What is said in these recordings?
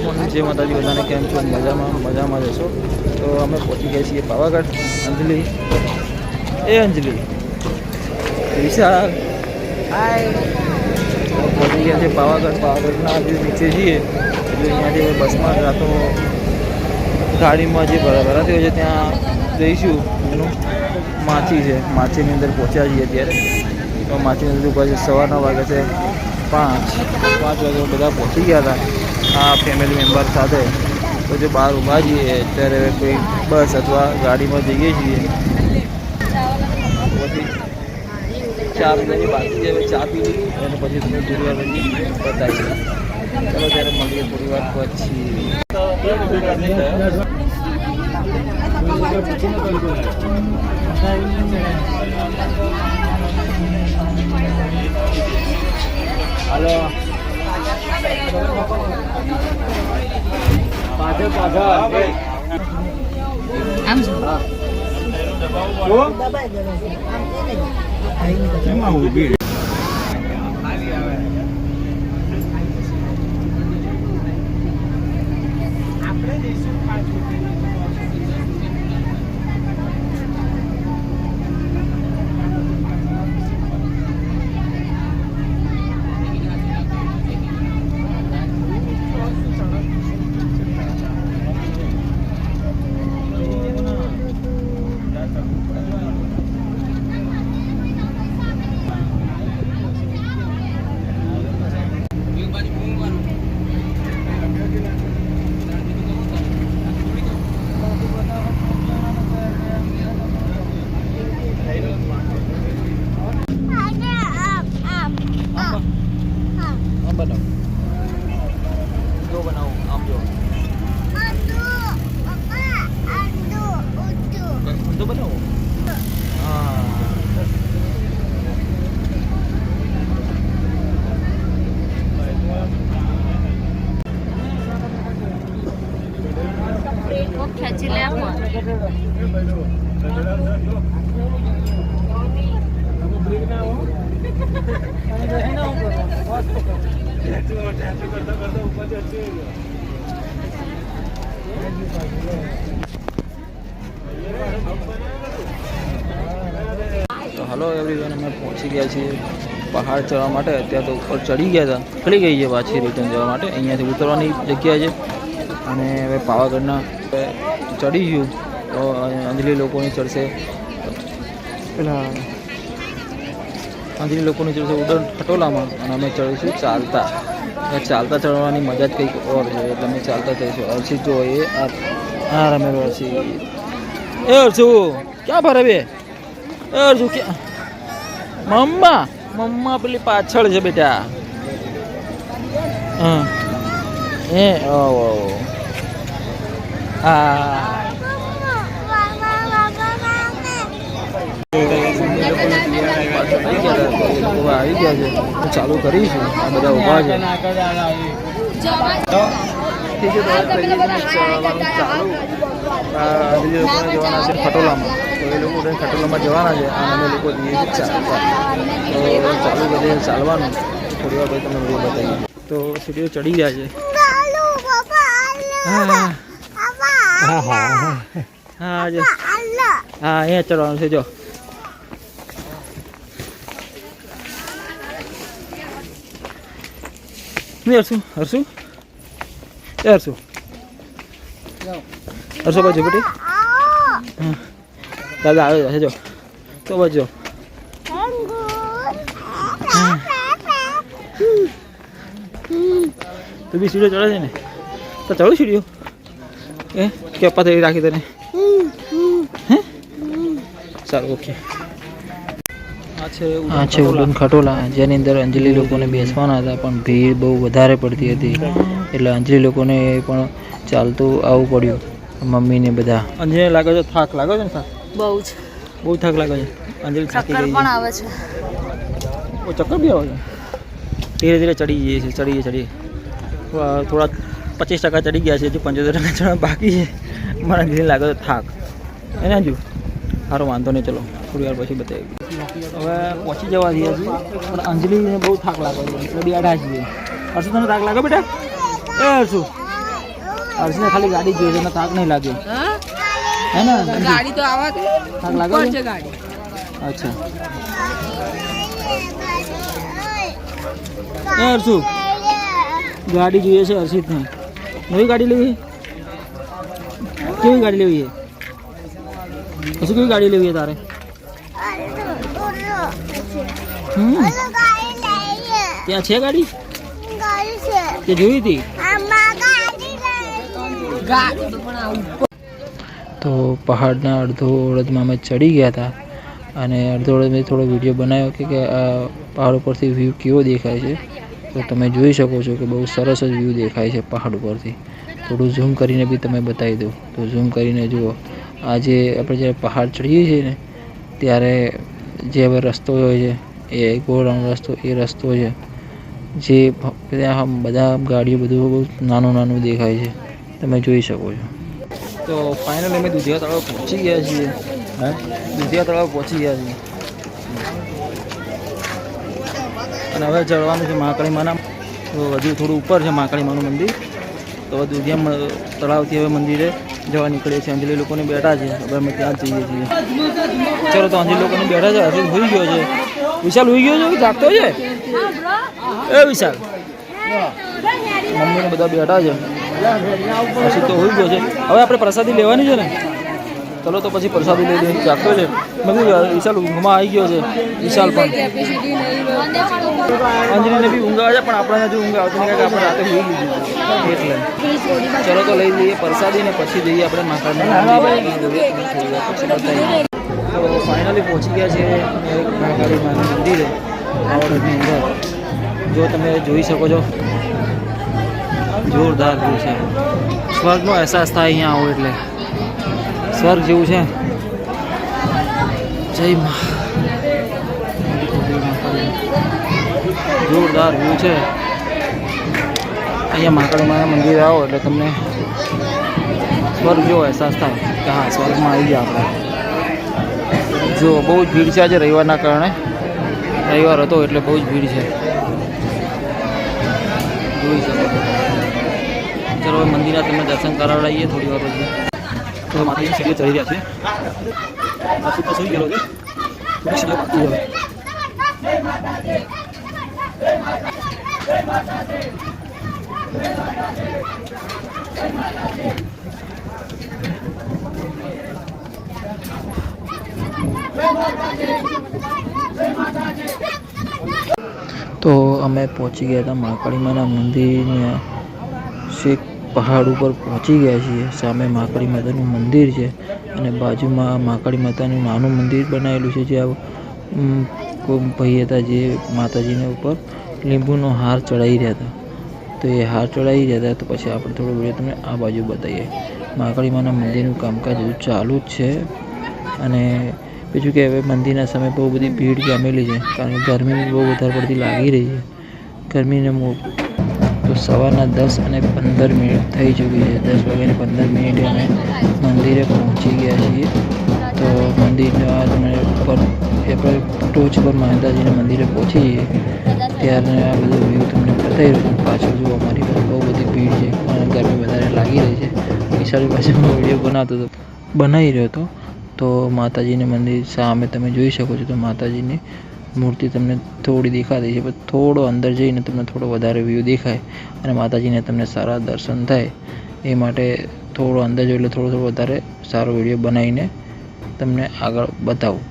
જે માતાજી બધાને કેમ છો? મજામાં મજામાં જશો તો અમે પહોંચી ગયા છીએ પાવાગઢ. અંજલિ. એ અંજલિ. વિશાલ પહોંચી ગયા છે પાવાગઢ. પાવાગઢના જે નીચે છીએ એટલે અહીંયાથી બસમાં રાતો ગાડીમાં જે ભરા ભરાતી હોય છે ત્યાં જઈશું. એનું માછી છે. માછીની અંદર પહોંચ્યા છીએ અત્યારે. તો માછીની અંદર સવારના વાગે છે પાંચ. પાંચ વાગે બધા પહોંચી ગયા હતા. આ ફેમિલી મેમ્બર સાથે. તો જે બહાર ઊભા જઈએ અત્યારે કોઈ બસ અથવા ગાડીમાં જઈએ છીએ. ચા પીવાની બાકી છે ચા પી લઈએ અને પછી તમે થોડી બતાવીએ ચલો, ત્યારે મળીએ થોડી વાર પછી. હાલો પાછળ પાછળ આમ જો આમ બનાવો જો બનાવો આમ જો ઊંધો બનાવો હા તો હલો એવરીવન અમે પહોંચી ગયા છીએ પહાડ ચડવા માટે. અત્યારે તો ઉપર ચડી ગયા હતા. નીકળી ગઈ છે પાછી રિટર્ન જવા માટે. અહીંયાથી ઉતરવાની જગ્યા છે. અને હવે પાવાગઢના ચડી ગયું. તો અંજલિ લોકોની ચડશે. પેલા અંજલિ લોકોની ચડશે ઉડન ખટોલામાં અને અમે ચડીશું ચાલતા. ચાલતા ચડવાની મજા જ કંઈક ઓર છે. એટલે અમે ચાલતા જઈશું અર્ષિત જો એ આ હા રમેલો અર્ષિત એ અર્ષુ ક્યાં ભરે બે? એ અર્જુ ક્યાં? મમ્મા મમ્મા પેલી પાછળ છે બેટા. હા. એ ઓ આવી ગયા છે ચાલુ કરીશું આ બધા ઊભા છે જવાના છે ખટોલામાં તો એ લોકો ખટોલામાં જવાના છે અને અમે લોકો તો ચાલુ કરીએ ચાલવાનું થોડી વાર પછી તમને બતાવીએ તો સીડીઓ ચડી ગયા છે હા. હા હા. હા હા જો હા અહીંયા ચડવાનું છે જો. નહીં હરશું હરશું એ હરશું હરશો બાજુ બેટી. હા. દાદા આવે છે જો. તો બાજુ તું બી સીડીઓ ચડે છે ને? તો ચડું સીડીઓ એ કે પથરી રાખી તને? હે? સારું ઓકે. આ છે ઉડન ખટોલા. જેની અંદર અંજલિ લોકોને બેસવાના હતા પણ ભીડ બહુ વધારે પડતી હતી. એટલે અંજલિ લોકોને પણ ચાલતું આવવું પડ્યું મમ્મીને બધા. અંજલિને લાગે છે થાક લાગે છે ને થાક? બહુ જ. બહુ થાક લાગે છે. અંજલિ થાકી ચક્કર ગઈ. પણ આવે છે. ઓ ચક્કર બી આવે છે? ધીરે ધીરે ચડી જઈએ છીએ ચડીએ ચડીએ. થોડા થોડા પચીસ ટકા ચડી ગયા છે હજુ પંચોતેર ટકા ચડવા બાકી છે. મને ધીરે લાગે તો થાક. એને હજુ સારો વાંધો નહીં ચલો. થોડી વાર પછી બતાવી હવે પહોંચી જવા દઈએ છીએ પણ અંજલિને બહુ થાક લાગે છે એટલે બી આડા છીએ હર્ષુ તને થાક લાગે બેટા? એ હર્ષુ હર્ષને ખાલી ગાડી જોઈએ છે થાક નહીં લાગે. હે ને? ગાડી તો આવા થાક લાગે છે? ગાડી. અચ્છા. એ હર્ષુ ગાડી જોઈએ છે હર્ષિતને. નવી ગાડી લેવી કેવી ગાડી લેવી છે? હર્ષુ કેવી ગાડી લેવી છે તારે? ત્યાં છે ગાડી? તે જોઈ હતી? તો પહાડના અડધો અડધમાં અમે ચડી ગયા હતા અને અડધો અડધ મેં થોડો વીડિયો બનાવ્યો કે પહાડ ઉપરથી વ્યૂ કેવો દેખાય છે. તો તમે જોઈ શકો છો કે બહુ સરસ જ વ્યૂ દેખાય છે પહાડ ઉપરથી. થોડું ઝૂમ કરીને બી તમે બતાવી દઉં. તો ઝૂમ કરીને જુઓ. આજે આપણે જ્યારે પહાડ ચડીએ છીએ ને ત્યારે જે હવે રસ્તો હોય છે એ ગોળ રસ્તો એ રસ્તો છે જે ત્યાં આમ બધા ગાડીઓ બધું બહુ નાનું નાનું દેખાય છે. તમે જોઈ શકો છો. તો ફાઇનલ અમે દુધિયા તળાવ પહોંચી ગયા છીએ. દુધિયા તળાવ પહોંચી ગયા છીએ. અને હવે ચડવાનું છે મહાકાળી તો હજુ થોડું ઉપર છે મહાકાળી મંદિર. તો દુધિયા તળાવથી હવે મંદિરે જવા નીકળીએ છીએ અંજલિ લોકોને બેઠા છે. હવે અમે ત્યાં જઈએ છીએ. ચલો, તો અંજલિ લોકોને બેઠા છે. હજી હોઈ ગયો છે. વિશાલ હોઈ ગયો છે? જાગતો છે? એ વિશાલ. મમ્મીને બધા બેઠા છે. પછી તો હોઈ ગયો છે. હવે આપણે પ્રસાદી લેવાની છે ને? ચલો તો પછી પ્રસાદી લઈ લઈને જાગતો છે. મેં વિશાલ ઊંઘમાં આવી ગયો છે. વિશાલ પણ. અંજલીને બી ઊંઘ આવે છે પણ આપણને હજુ ઊંઘ આવતી નહીં આપણે રાતે હોઈ લીધું એટલે. ચલો તો લઈ લઈએ પ્રસાદી ને પછી જઈએ આપણે માતા. તો ફાઇનલી પહોંચી ગયા છે મહાકાળી માના મંદિરે આવડની અંદર. જો તમે જોઈ શકો છો જોરદાર વ્યૂ છે. સ્વર્ગનો અહેસાસ થાય અહીંયા આવો એટલે. સ્વર્ગ જેવું છે. જય જોરદાર વ્યૂ છે. અહીંયા માકડમાં મંદિર આવો એટલે તમને સ્વર્ગ જેવો અહેસાસ થાય કે હા, સ્વર્ગમાં આવી ગયા આપણે. જો, બહુ જ ભીડ છે આજે રવિવારના કારણે. રવિવાર હતો એટલે બહુ જ ભીડ છે. જોઈ શકો ચલો મંદિરના તમને દર્શન કરાવડાવીએ થોડી વાર પછી. તો માતાજી સીડીઓ ચડી રહ્યા છે. આ સુતો સુઈ તો અમે પહોંચી ગયા હતા મહાકાળી માના મંદિરને શેખ પહાડ ઉપર પહોંચી ગયા છીએ. સામે મહાકાળી માતાનું મંદિર છે અને બાજુમાં મહાકાળી માતાનું નાનું મંદિર બનાવેલું છે જે ઉમ, કોઈ ભાઈ હતા જે માતાજીને ઉપર લીંબુનો હાર ચડાવી રહ્યા હતા. તો એ હાર ચડાવી રહ્યા હતા તો પછી આપણે થોડો વીડિયો તમને આ બાજુ બતાવીએ. મહાકાળી માના મંદિરનું કામકાજ હજુ ચાલુ જ છે અને બીજું કે હવે મંદિરના સમયે બહુ બધી ભીડ જામેલી છે કારણ કે ગરમી બહુ વધારે પડતી લાગી રહી છે. ગરમીને તો સવારના દસ અને પંદર મિનિટ થઈ ચૂકી છે. દસ વાગ્યાને પંદર મિનિટે અમે મંદિરે પહોંચી ગયા છીએ. તો મંદિરના તમને ઉપર, એ પર ટોચ પર માતાજીના મંદિરે પહોંચી જઈએ. ત્યારે આ બધું વ્યૂ તમને બતાવી રહ્યું પાછળ જુઓ, અમારી પાસે બહુ બધી ભીડ છે. અને ગરમી વધારે લાગી રહી છે. વિશાળી પાસે હું વીડિયો બનાવતો હતો. બનાવી રહ્યો હતો. તો માતાજીને મંદિર સામે તમે જોઈ શકો છો. તો માતાજીની મૂર્તિ તમને થોડી દેખાતી છે, પણ થોડો અંદર જઈને તમને થોડો વધારે વ્યૂ દેખાય અને માતાજીને તમને સારા દર્શન થાય. એ માટે થોડો અંદર જો એટલે થોડો થોડો વધારે સારો વીડિયો બનાવીને તમને આગળ બતાવું.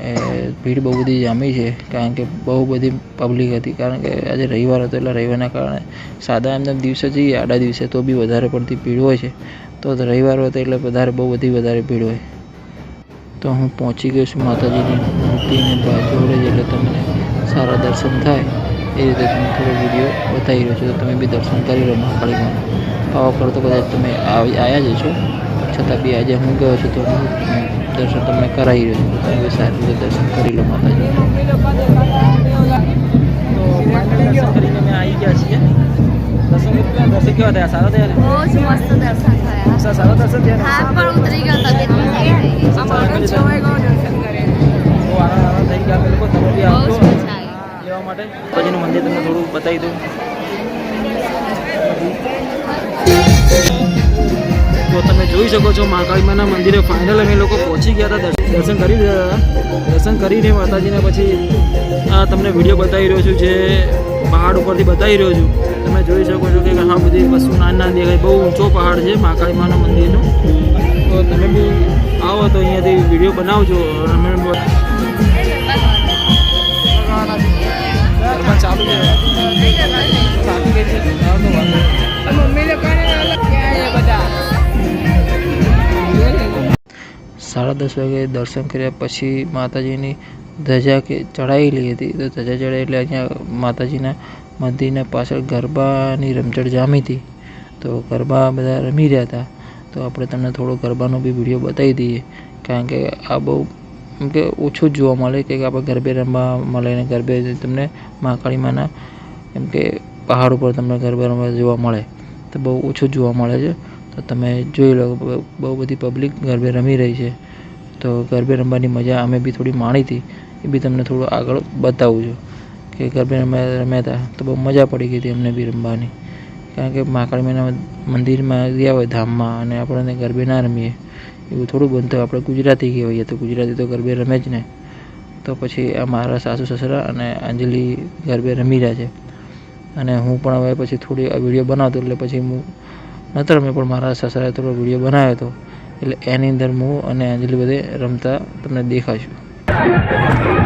એ ભીડ બહુ બધી જામી છે, કારણ કે બહુ બધી પબ્લિક હતી, કારણ કે આજે રવિવાર હતો એટલે રવિવારના કારણે સાદા એમને દિવસે જઈએ, આડા દિવસે તો બી વધારે પડતી ભીડ હોય છે. તો રવિવાર હતો એટલે વધારે બહુ બધી વધારે ભીડ હોય. તો હું પહોંચી ગયો છું માતાજીની મૂર્તિની જોડે જ એટલે તમને સારા દર્શન થાય. એ રીતે હું થોડો વીડિયો બતાવી રહ્યો છું. તો તમે બી દર્શન કરી લો મહાકાળીમાં. પાવાગઢ તો કદાચ તમે આવી- આવ્યા જ છો છતાં બી આજે હું ગયો છું તો હું દર્શન તમને કરાવી રહ્યો છું. તમે સારી રીતે દર્શન કરી લો માતાજી દર્શન કેવા થયા? સારા થયા બહુ જ મસ્ત દર્શન થયા. સારા દર્શન થયા હાથ પણ ઉતરી ગયો તબિયત સારી થઈ ગઈ અમારો છવાઈ ગયો દર્શન કરે? બહુ આનંદ આનંદ થઈ ગયા. લોકો તમે બી આવજો. જ મજા આવી. લેવા માટે. પછીનું મંદિર તમને થોડું બતાવી દઉં. જોઈ શકો છો મહાકાળીમાના મંદિરે ફાઇનલ અમે લોકો પહોંચી ગયા હતા દર્શન- કરી રહ્યા હતા. દર્શન કરીને માતાજીને પછી આ તમને વીડિયો બતાવી રહ્યો છું, જે પહાડ ઉપરથી બતાવી રહ્યો છું. તમે જોઈ શકો છો કે ઘણા બધી વસ્તુ નાની નાની દેખાય. બહુ ઊંચો પહાડ છે મહાકાળીમાના મંદિરનો. તો તમે બી આવો તો અહીંયાથી વીડિયો બનાવજો. અમે ચાલુ સાડા દસ વાગે દર્શન કર્યા પછી માતાજીની ધજા કે ચડાવેલી હતી. તો ધજા ચડાવી એટલે અહીંયા માતાજીના મંદિરના પાછળ ગરબાની રમઝટ જામી હતી. તો ગરબા બધા રમી રહ્યા હતા. તો આપણે તમને થોડો ગરબાનો બી વીડિયો બતાવી દઈએ. કારણ કે આ બહુ એમ કે ઓછું જ જોવા મળે કે આપણે ગરબે રમવા મળે અને ગરબે તમને માકાળીમાના એમ કે પહાડ ઉપર તમને ગરબા રમવા જોવા મળે. તો બહુ ઓછું જોવા મળે છે. તો તમે જોઈ લો બહુ બધી પબ્લિક ગરબે રમી રહી છે. તો ગરબે રમવાની મજા અમે બી થોડી માણી હતી, એ બી તમને થોડું આગળ બતાવું છું. કે ગરબે રમ્યા રમ્યા હતા, તો બહુ મજા પડી ગઈ હતી અમને બી રમવાની. કારણ કે મહાકાળી મહિના મંદિરમાં ગયા હોય ધામમાં, અને આપણને ગરબે ના રમીએ, એવું થોડું બનતું આપણે ગુજરાતી કહેવાય તો ગુજરાતી તો ગરબે રમે જ ને. તો પછી આ મારા સાસુ, સસરા અને અંજલિ ગરબે રમી રહ્યા છે. અને હું પણ હવે પછી થોડી આ વીડિયો બનાવતો, એટલે પછી હું નહોતો મેં પણ મારા સસરાએ થોડો વીડિયો બનાવ્યો હતો. એટલે એની અંદર હું અને અંજલિ બધે રમતા તમને દેખાશું.